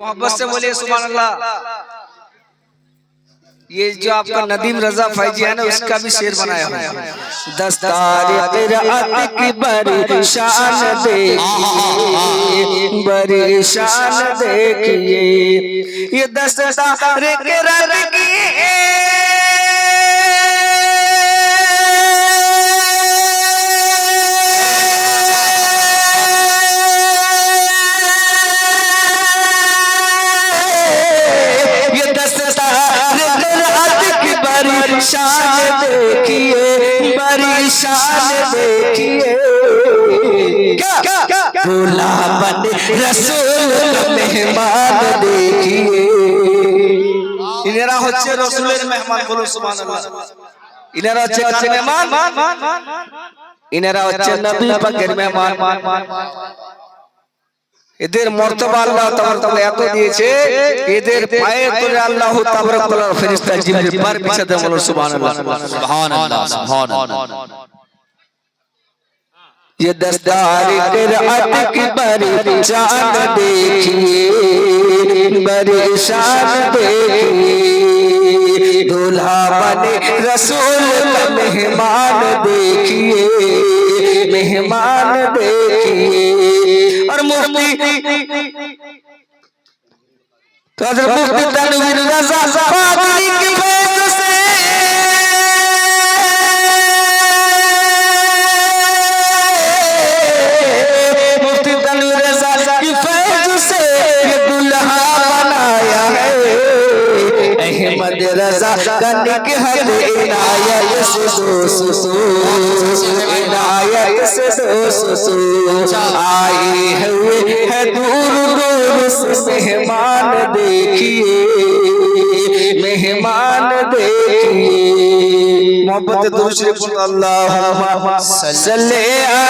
محبت سے بولیے سبحان اللہ۔ یہ جو آپ کا ندیم رضا بھائی جی ہے نا اس کا بھی شیر بنایا ہوا ہے۔ دستار قرآت کی بڑی دیکھئے دیکھیے۔ دیکھئے یہ دستار قرآت کی شان دیکھیے۔ بولا مہمان رسول مہمان دیکھیے مہمان۔ এদের মর্তবা আল্লাহ তাআলা এত দিয়েছে এদের পায়ে তোরে আল্লাহ তাবারক তাআলার ফেরেশতা জিবরিল পার পিছাতে বলো সুবহানাল্লাহ সুবহানাল্লাহ সুবহানাল্লাহ ये दस्तार के रात की बड़ी चांद देखिए बड़ी शान देखिए दूल्हा बने रसूल का मेहमान देखिए मेहमान देखिए और मुफ्ती तो हजरत मुफ्ती तनवीर रजा पादरी की फैज से मुफ्ती तनवीर रजा की फैज से ये दुल्हा बनाया है अहमद रजा कनिक हद इनायत से दो دوست آئے ہوئے ہے دور دور مہمان دیکھیے مہمان دیکھیے محبت دوسرے اللہ صلی